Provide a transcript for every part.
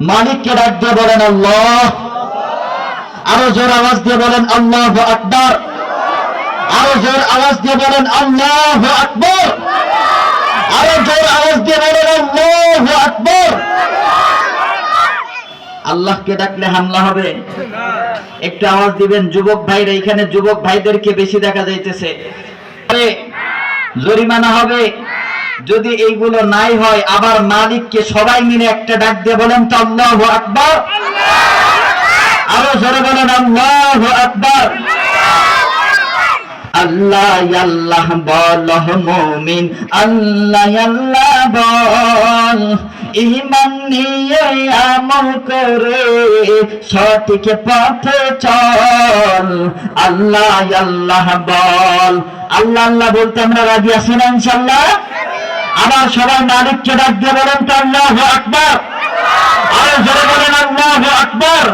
মালিককে ডাক বলেন আল্লাহ। আরও জোর আওয়াজ দিয়ে বলেন আল্লাহ আকবর। আরও জোর আওয়াজ দিয়ে বলেন আল্লাহ আকবর। আরও জোর আওয়াজ দিয়ে বলেন আল্লাহ আকবর। আল্লাহকে ডাকলে হামলা হবে? একটু আওয়াজ দিবেন, যুবক ভাইরা, এখানে যুবক ভাইদেরকে বেশি দেখা যাইতেছে। জরিমানা হবে। যদি এইগুলো নাই হয়, আবার মালিককে সবাই মিলে একটা ডাক দিয়ে বলেন তো আল্লাহ আকবর। আরও জোরে বলেন, আল্লাহ আকবর। আল্লাহ আল্লাহ বল মুমিন। আল্লাহ আল্লাহ বল। ইমান নিয়ে আমল করে সঠিক পথে চল। আল্লাহ আল্লাহ বল। আল্লাহ আল্লাহ বলতে আমরা রাজি আছি না ইনশাল্লাহ আবার সবাই মালিককে ডাক দিয়ে বলেন তো আল্লাহ আকবর। আর জোরে বলেন আল্লাহ আকবর।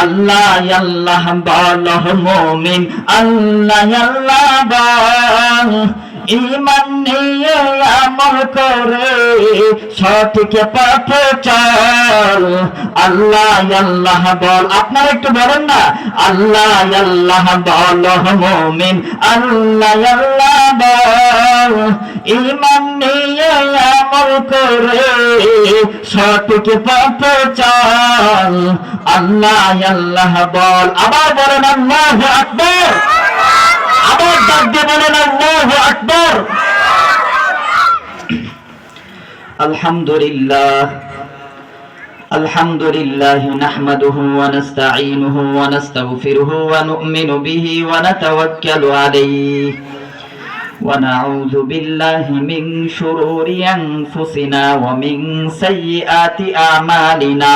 আল্লাহ আল্লাহ বল মুমিন, আল্লাহ আল্লাহ, বল। ইমান নিয়ে আমল করে সঠিক পথে চল। আল্লাহ আল্লাহ, বল। আপনারা একটু বলেন না, আল্লাহ আল্লাহ বল মুমিন, আল্লাহ আল্লাহ, বল। ইমান নিয়ে আমল করে সঠিক পথে চল। আল্লাহ আল্লাহ বল আবার বলেন আল্লাহ আকবর আবার ডাক দিয়ে বলেন আল্লাহ আকবর আলহামদুলিল্লাহ الحمد لله نحمده ونستعينه ونستغفره ونؤمن به ونتوكل عليه ونعوذ بالله من شرور أنفسنا ومن سيئات أعمالنا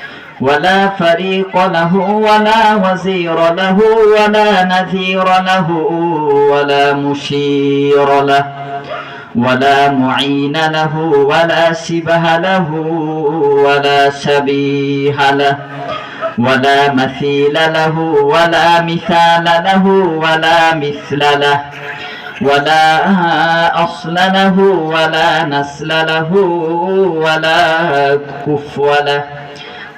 ولا فريق له ولا وزير له ولا نذير له ولا مشير له ولا معين له ولا شبه له ولا شبيه له ولا مثيل له ولا مثال له ولا مثل له ولا أصل له ولا نسل له ولا كفو له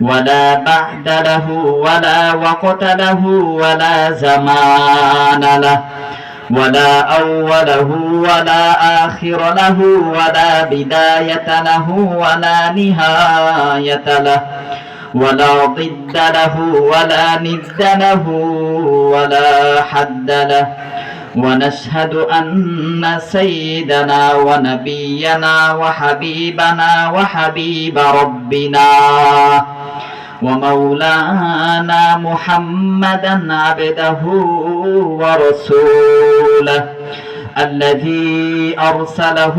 ولا بعد له ولا وقت له ولا زمان له ولا أوله ولا آخر له ولا بداية له ولا نهاية له ولا ضد له ولا ند له ولا حد له ونشهد أن سيدنا ونبينا وحبيبنا وحبيب ربنا ومولانا محمدا عبده ورسوله الذي أرسله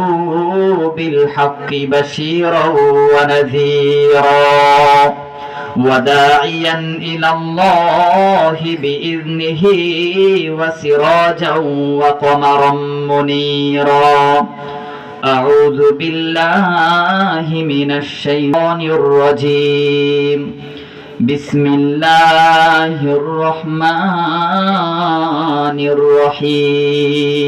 بالحق بشيرا ونذيرا. وداعيا إلى الله بإذنه وسراجا وقمرا منيرا أعوذ بالله من الشيطان الرجيم بسم الله الرحمن الرحيم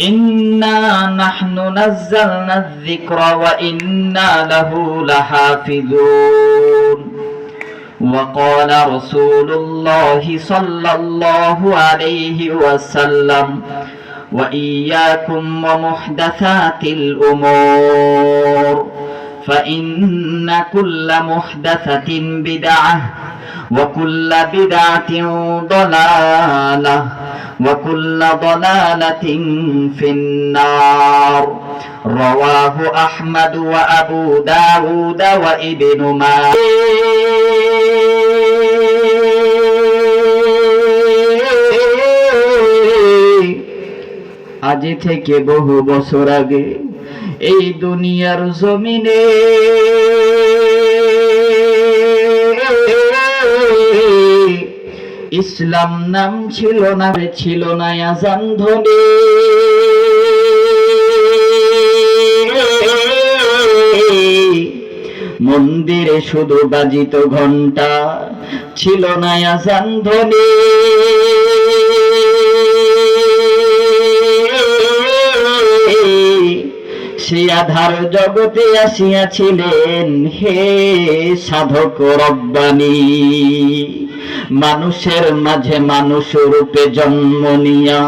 إنا نحن نزلنا الذكر وإنا له لحافظون. وقال رسول الله صلى الله عليه وسلم وإياكم ومحدثات الأمور فإن كل محدثة بدعة وكل بدعة ضلالة. وكل ضلالة في النار رواه أحمد وأبو داود وابن ماجه আজ থেকে বহু বছর আগে এই দুনিয়ার জমিনে ইসলাম নাম ছিল না রে ছিল না আজান ধ্বনি। মন্দিরে শুধু বাজিত ঘণ্টা ছিল না আজান ধ্বনি। সে আধার জগতে আসিয়াছিলেন, হে সাধক রব্বানি। মানুষের মাঝে মানুষ রূপে জন্ম নিয়া,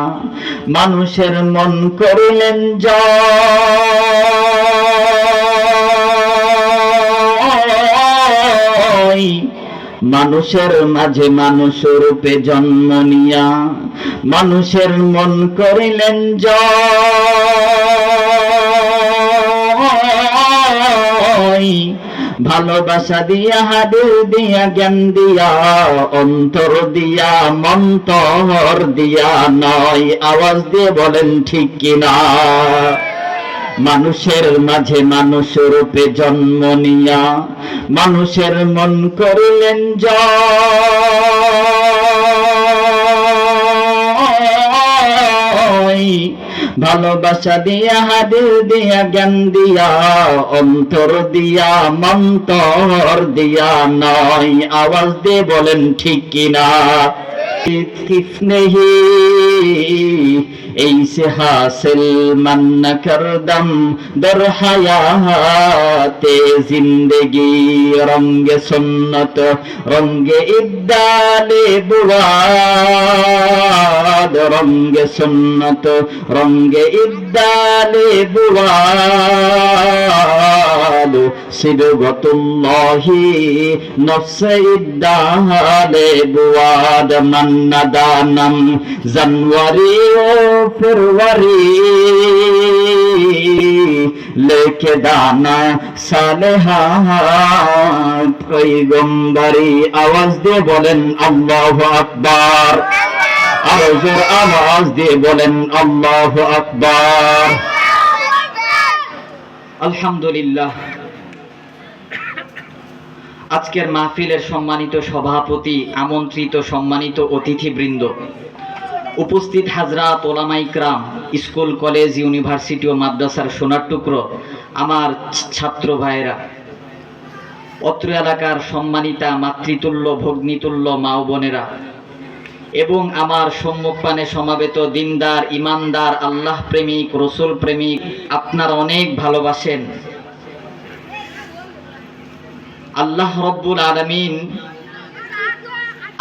মানুষের মন করিলেন জয়। মানুষের মাঝে মানুষ রূপে জন্ম নিয়া, মানুষের মন করিলেন জয়। ভালোবাসা দিয়া, হাদিল দিয়া, জ্ঞান দিয়া, অন্তর দিয়া মন্তর দিয়া, নয় আওয়াজ দিয়ে বলেন ঠিক কিনা? মানুষের মাঝে মানুষ রূপে জন্ম নিয়া, মানুষের মন করিলেন জয়। ভালোবাসা দিয়া, হাদিল দিয়া, জ্ঞান দিয়া, অন্তর দিয়া, মন্তর দিয়া নয় আওয়াজ দিয়ে বলেন, ঠিক কিনা? স্নেহী ऐसे हासिल मन करदम दर हयाते जिंदगी रंग सुन्नत रंग इद्दाले बुवाद रंग सुन्नत रंग इद्दाले बुवाद सिदगतुल्लाही नफ्स इद्दाले बुवाद मन दानम जनवरी ও ফেব্রুয়ারি। লেখে দানা সালেহা পৈগম্বরি আওয়াজ দিয়ে বলেন, আল্লাহ আকবার। আরও আওয়াজ দিয়ে বলেন, আল্লাহ আকবার। আলহামদুলিল্লাহ। আজকের মাহফিলের সম্মানিত সভাপতি, আমন্ত্রিত সম্মানিত অতিথিবৃন্দ উপস্থিত হাজরাত ওলামাইকরাম স্কুল, কলেজ, ইউনিভার্সিটি ও মাদ্রাসার সোনার টুকরো আমার ছাত্র ভাইয়েরা। অত্র এলাকার সম্মানিতা, মাতৃতুল্য, ভগ্নিতুল্য মা বোনেরা এবং আমার সম্মুখপানে সমাবেত দিনদার, ইমানদার, আল্লাহ প্রেমিক, রসুল প্রেমিক, আপনার অনেক ভালোবাসেন। আল্লাহ রব্বুল আলমিন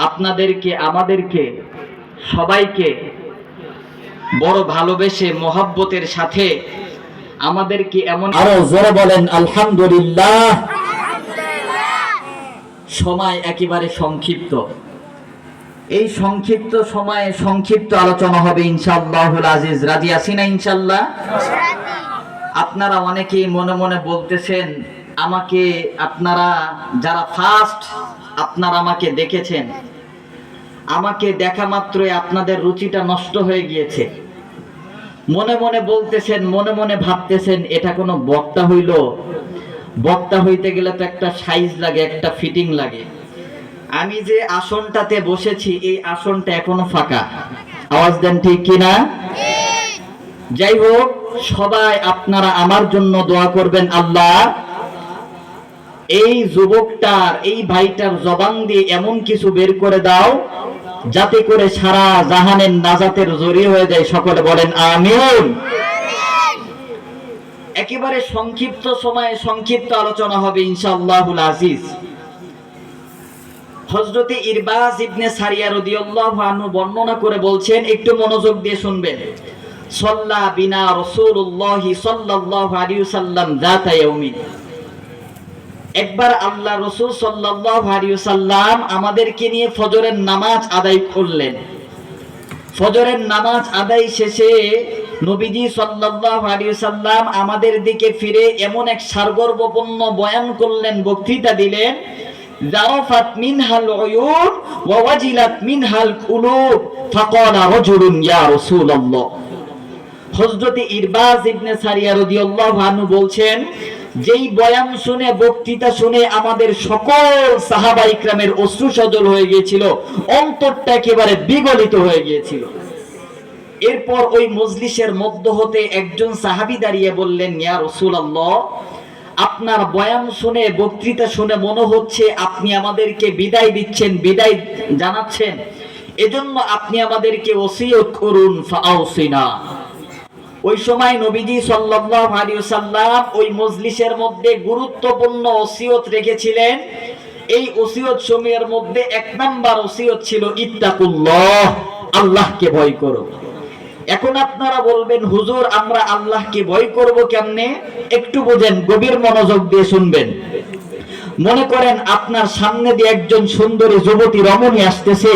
আপনাদেরকে, আমাদেরকে সবাইকে বড় ভালোবেসে মোহাব্বতের সাথে আমাদেরকে এমন আরও জোরে বলেন আলহামদুলিল্লাহ। সময় একেবারে সংক্ষিপ্ত। এই সংক্ষিপ্ত সময়ে সংক্ষিপ্ত আলোচনা হবে ইনশাআল্লাহুল আজিজ। রাজি আছি না ইনশাল্লাহ আপনারা অনেকেই মনে মনে বলতেছেন আমাকে আপনারা যারা ফার্স্ট আপনারা আমাকে দেখেছেন। আমাকে দেখা মাত্রই আপনাদের রুচিটা নষ্ট হয়ে গিয়েছে। মনে মনে বলতেছেন, মনে মনে ভাবতেছেন, এটা কোনো বক্তা হইল? বক্তা হইতে গেলে তো একটা সাইজ লাগে, একটা ফিটিং লাগে। আমি যে আসনটাতে বসেছি, এই আসনটা এখনও ফাঁকা। আওয়াজ দেন ঠিক কিনা যাই হোক, সবাই আপনারা আমার জন্য দোয়া করবেন, আল্লাহ। এই যুবকটার, এই ভাইটার জবান দিয়ে এমন কিছু বের করে দাও, যাতে করে সারা জাহানের নাজাতের জড়িয়ে হয়ে যায়। সকলে বলেন, আমিন। একেবারে সংক্ষিপ্ত সময়ে সংক্ষিপ্ত আলোচনা হবে ইনশাআল্লাহুল আজিজ। হজরতে ইরবাজ ইবনে সারিয়া রাদিয়াল্লাহু আনহু বর্ণনা করে বলছেন, একটু মনোযোগ দিয়ে শুনবেন। সল্লা বিনা রাসূলুল্লাহ সাল্লাল্লাহু আলাইহি ওয়াসাল্লাম যাতা একবার আল্লাহ রসুল সাল্লাম আমাদেরকে নিয়ে ফজরের নামাজ আদায় করলেন। ফজরের নামাজ আদায় শেষে নবীজি সাল্লাম আমাদের দিকে ফিরে এমন এক সারগর্বপূর্ণ বয়ান করলেন, বক্তৃতা দিলেন বলছেন যেই বয়ান শুনে, বক্তৃতা শুনে আমাদের সকল সাহাবা ইকরামের অশ্রু সজল হয়ে গিয়েছিল, অন্তরটা একেবারে বিগলিত হয়ে গিয়েছিল। এরপর ওই মজলিসের মধ্য হতে একজন সাহাবি দাঁড়িয়ে বললেন, ইয়া রসুলাল্লাহ, আপনার বয়ান শুনে, বক্তৃতা শুনে মনে হচ্ছে আপনি আমাদেরকে বিদায় দিচ্ছেন, বিদায় জানাচ্ছেন। এজন্য আপনি আমাদেরকে ওসিয়ত করুন ফাউসিনা ওই সময় নবীজি সাল্লাল্লাহু আলাইহি সাল্লাম ওই মজলিসের মধ্যে গুরুত্বপূর্ণ ওসিয়ত রেখেছিলেন। এই ওসিয়ত সময়ের মধ্যে এক নাম্বার ওসিয়ত ছিল ইত্তাকুল্লাহ, আল্লাহকে ভয় করো। এখন আপনারা বলবেন, হুজুর, আমরা আল্লাহকে ভয় করব কেমনে? একটু বোঝেন, গভীর মনোযোগ দিয়ে শুনবেন। মনে করেন আপনার সামনে দিয়ে একজন সুন্দরী যুবতী রমণী আসতেছে।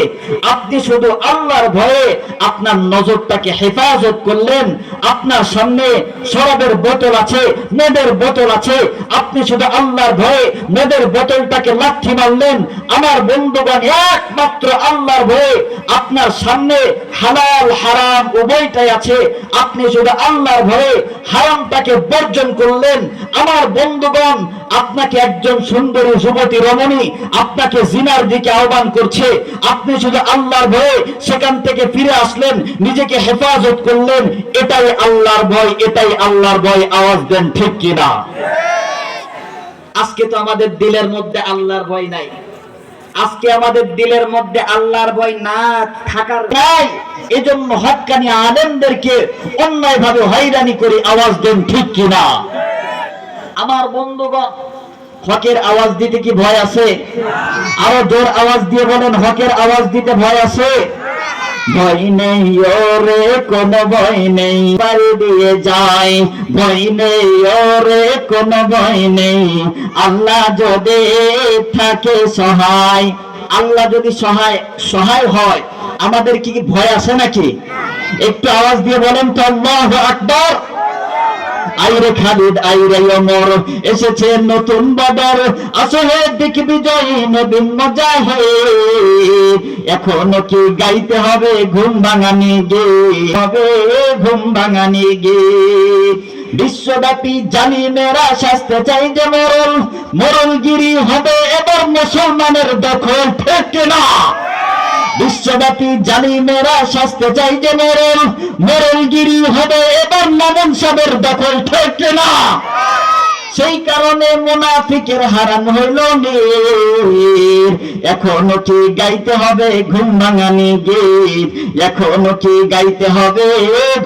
আপনি শুধু আল্লাহর ভয়ে আপনার নজরটাকে হেফাজত করলেন। আপনার সামনে শরাবের বোতল আছে, মেদের বোতল আছে। আপনি শুধু আল্লাহর ভয়ে মেদের বোতলটাকে লাথি মারলেন। আমার বন্ধুগণ একমাত্র আল্লাহর ভয়ে আপনার সামনে হালাল, হারাম উভয়টাই আছে। আপনি শুধু আল্লাহর ভয়ে হারামটাকে বর্জন করলেন। আমার বন্ধুগণ, আপনাকে একজন সুন্দরী যুবতী রমণী আপনাকে জিনার দিকে আহ্বান করছে। আপনি শুধু আল্লাহর ভয়ে সেখান থেকে ফিরে আসলেন, নিজেকে হেফাজত করলেন, এটাই আল্লাহর ভয়, এটাই আল্লাহর ভয়, আওয়াজ দেন ঠিক কিনা? আজকে তো আমাদের দিলের মধ্যে আল্লাহর ভয় নাই। আজকে আমাদের দিলের মধ্যে আল্লাহর ভয় না থাকার তাই এজন্য হকানি আলেমদেরকে অন্যায়ভাবে হয়রানি করে আওয়াজ দেন ঠিক কিনা? আমার বন্ধুগণ হকের আওয়াজ দিতে কি ভয় আছে? আরও জোর আওয়াজ দিয়ে বলেন, হকের আওয়াজ দিতে ভয় আছে? ভয় নেই ওরে, কোন ভয় নেই পারি দিয়ে যায়। ভয় নেই ওরে, কোন ভয় নেই। আল্লাহ যদি থাকে সহায়, আল্লাহ যদি সহায় সহায় হয়, আমাদের কি কি ভয় আছে নাকি? একটু আওয়াজ দিয়ে বলেন তো, আল্লাহ আকবর। আইরে খালিদ, আইরে অমর এসেছে নতুন বাদর। আসলে দিক বিজয়ী নবীন মজাহে এখন কি গাইতে হবে ঘুম ভাঙানি গে? হবে ঘুম ভাঙানি গে? বিশ্বব্যাপী জানি মেরা শাস্তে চাই যে মরল মরলগিরি হবে এবার মুসলমানের দখল, ঠিক না বিশ্বব্যাপী জানি মেরা শাস্তে চাই যে মরল মরলগিরি হবে এবার মামুন সাহেবের দখল, ঠিক না? সেই কারণে মুনাফিকের হারান হইল নীর। এখনও কি গাইতে হবে ঘুম ভাঙানি গীত? এখনও কি গাইতে হবে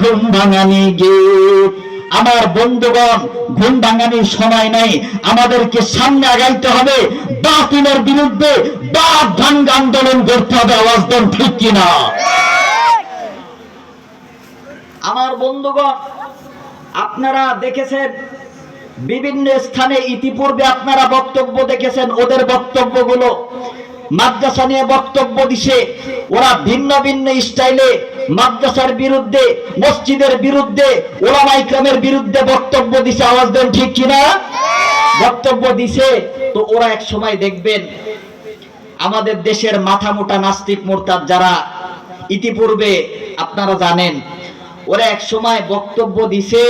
ঘুম ভাঙানি গীত? আমার বন্ধুগণ, ঘুম ভাঙানির সময় নাই। আমাদেরকে সামনে আগাইতে হবে। বাতিলের বিরুদ্ধে বাদ ভাঙ্গ আন্দোলন করতে হবে, আওয়াজ দেন ঠিক কিনা? আমার বন্ধুগণ, আপনারা দেখেছেন, বিভিন্ন স্থানে ইতিপূর্বে আপনারা বক্তব্য দেখেছেন, ওদের বক্তব্যগুলো, মাদ্রাসা নিয়ে বক্তব্য দিছে, ওরা ভিন্ন ভিন্ন স্টাইলে মাদ্রাসার বিরুদ্ধে, মসজিদের বিরুদ্ধে ওলামা ইকরামের বিরুদ্ধে বক্তব্য দিছে, আওয়াজ দেন ঠিক কিনা? বক্তব্য দিছে তো ওরা এক সময় দেখবেন আমাদের দেশের মাথা মোটা নাস্তিক মোরতাদ যারা ইতিপূর্বে আপনারা জানেন, ওরা এক সময় বক্তব্য দিছে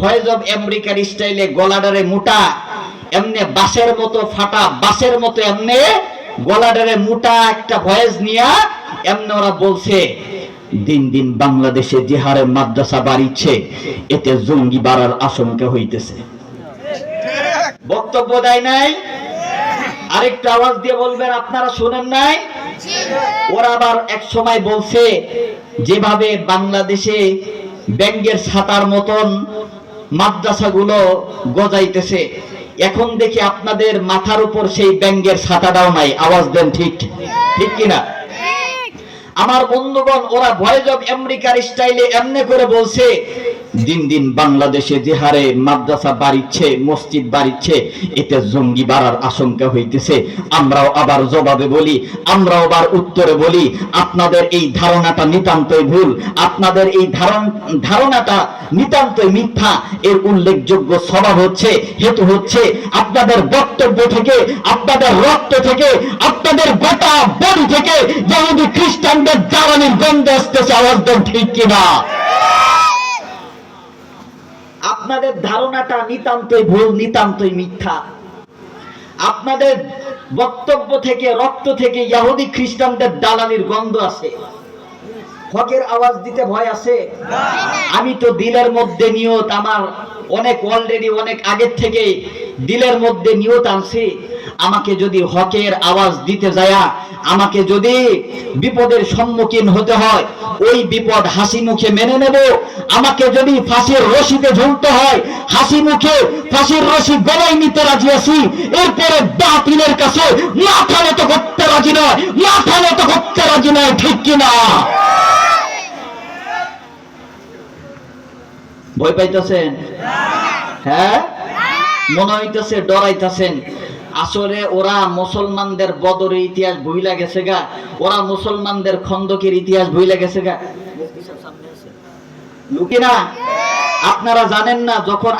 ভয়েস অফ আমেরিকার স্টাইলে গলাডারে মোটা, এমনি বাসের মতো ফাটা বাসের মতো এমনি গলাডারে মোটা একটা ভয়েস নিয়া এমনি ওরা বলছে, দিন দিন বাংলাদেশে যে হারে মাদ্রাসা বাড়িচ্ছে, এতে জঙ্গি বাড়ার আশঙ্কা হইতেছে। বক্তব্য দেয় নাই। আরেকটা আওয়াজ দিয়ে বলবেন, আপনারা শোনেন নাই? ওরা আবার এক সময় বলছে, যেভাবে বাংলাদেশে ব্যাঙ্গের ছাতার মতন মাদ্রাসাগুলো গজাইতেছে, এখন দেখি আপনাদের মাথার উপর সেই ব্যাঙ্গের ছাতাটাও নাই। আওয়াজ দেন ঠিক ঠিক কিনা? আমার বন্ধুগণ, ওরা ভয়েস অফ আমেরিকার স্টাইলে এমনি করে বলছে দিন দিন বাংলাদেশে যে হারে মাদ্রাসা বাড়িচ্ছে, মসজিদ বাড়িচ্ছে, এতে জঙ্গি বাড়ার আশঙ্কা হইতেছে। আমরাও আবার জবাবে বলি, আমরাও আবার উত্তরে বলি, আপনাদের এই ধারণাটা নিতান্তই ভুল, আপনাদের এই ধারণ, ধারণাটা নিতান্তই মিথ্যা, এর উল্লেখযোগ্য স্বভাব হচ্ছে, হেতু হচ্ছে, আপনাদের বক্তব্য থেকে, আপনাদের রক্ত থেকে, আপনাদের গোটা বডি থেকে যেহেতু খ্রিস্টানদের জ্বালানির গন্ধ আসতেছে, আওয়াজ দেন ঠিক কিনা? আপনাদের ধারণাটা নিতান্তই ভুল, নিতান্তই মিথ্যা। আপনাদের বক্তব্য থেকে, রক্ত থেকে ইয়াহুদি খ্রিস্টানদের দালালির গন্ধ আছে। হকের আওয়াজ দিতে ভয় আছে? আমি তো দিলের মধ্যে নিয়ত, আমার অনেক অলরেডি অনেক আগের থেকে দিলের মধ্যে নিয়ত আনছি। আমাকে যদি হকের আওয়াজ দিতে যায়, আমাকে যদি বিপদের সম্মুখীন হতে হয়, ওই বিপদ হাসি মুখে মেনে নেব। আমাকে যদি ফাঁসির রশিতে ঝুলতে হয়, হাসি মুখে ফাঁসির রশি গলায় নিতে রাজি আছি, এরপরে বাতিলের কাছে মাথা নত করতে রাজি নয়, মাথা নত করতে রাজি নয়, ঠিক কিনা? ভয় পাইতেছেন? হ্যাঁ? মনে হইতেছে, ডরাইতেছেন। আসলে ওরা মুসলমানদের বদরের ইতিহাস ভুইলা গেছে গা। ওরা মুসলমানদের খন্দকের ইতিহাস ভুইলা গেছে গা। লুকিনা আপনারা জানেন না যখন